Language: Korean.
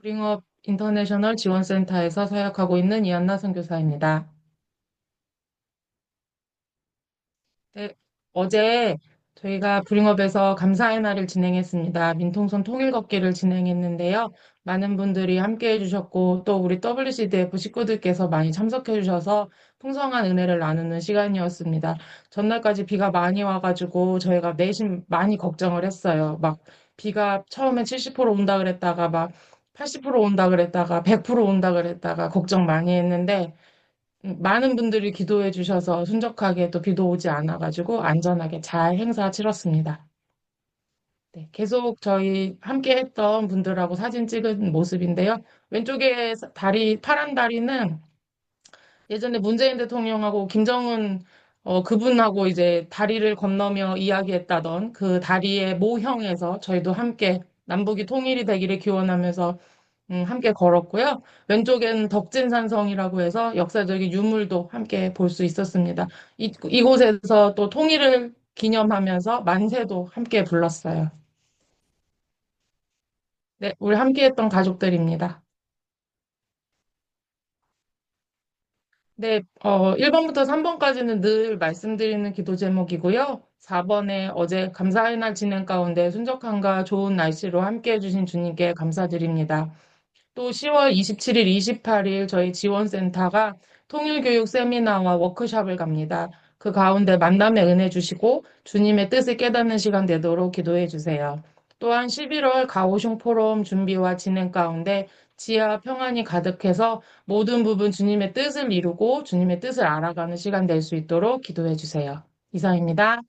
브링업 인터내셔널 지원센터에서 사역하고 있는 이한나 선교사입니다. 네, 어제 저희가 브링업에서 감사의 날을 진행했습니다. 민통선 통일 걷기를 진행했는데요. 많은 분들이 함께 해 주셨고, 또 우리 WCDF 식구들께서 많이 참석해 주셔서 풍성한 은혜를 나누는 시간이었습니다. 전날까지 비가 많이 와가지고 저희가 내심 많이 걱정을 했어요. 막 비가 처음에 70% 온다 그랬다가 막 80% 온다 그랬다가 100% 온다 그랬다가 걱정 많이 했는데 음, 많은 분들이 기도해 주셔서 순적하게 또 비도 오지 않아 가지고 안전하게 잘 행사 치렀습니다. 네, 계속 저희 함께 했던 분들하고 사진 찍은 모습인데요. 왼쪽에 다리, 파란 다리는 예전에 문재인 대통령하고 김정은 어, 그분하고 이제 다리를 건너며 이야기했다던 그 다리의 모형에서 저희도 함께 남북이 통일이 되기를 기원하면서 음, 함께 걸었고요. 왼쪽엔 덕진산성이라고 해서 역사적인 유물도 함께 볼 수 있었습니다. 이, 이곳에서 또 통일을 기념하면서 만세도 함께 불렀어요. 네, 우리 함께 했던 가족들입니다. 네, 어, 1번부터 3번까지는 늘 말씀드리는 기도 제목이고요. 4번에 어제 감사의 날 진행 가운데 순적함과 좋은 날씨로 함께 해주신 주님께 감사드립니다. 또 10월 27일, 28일 저희 지원센터가 통일교육 세미나와 워크숍을 갑니다. 그 가운데 만남의 은혜 주시고 주님의 뜻을 깨닫는 시간 되도록 기도해 주세요. 또한 11월 가오슝 포럼 준비와 진행 가운데 지하 평안이 가득해서 모든 부분 주님의 뜻을 이루고 주님의 뜻을 알아가는 시간 될 수 있도록 기도해 주세요. 이상입니다.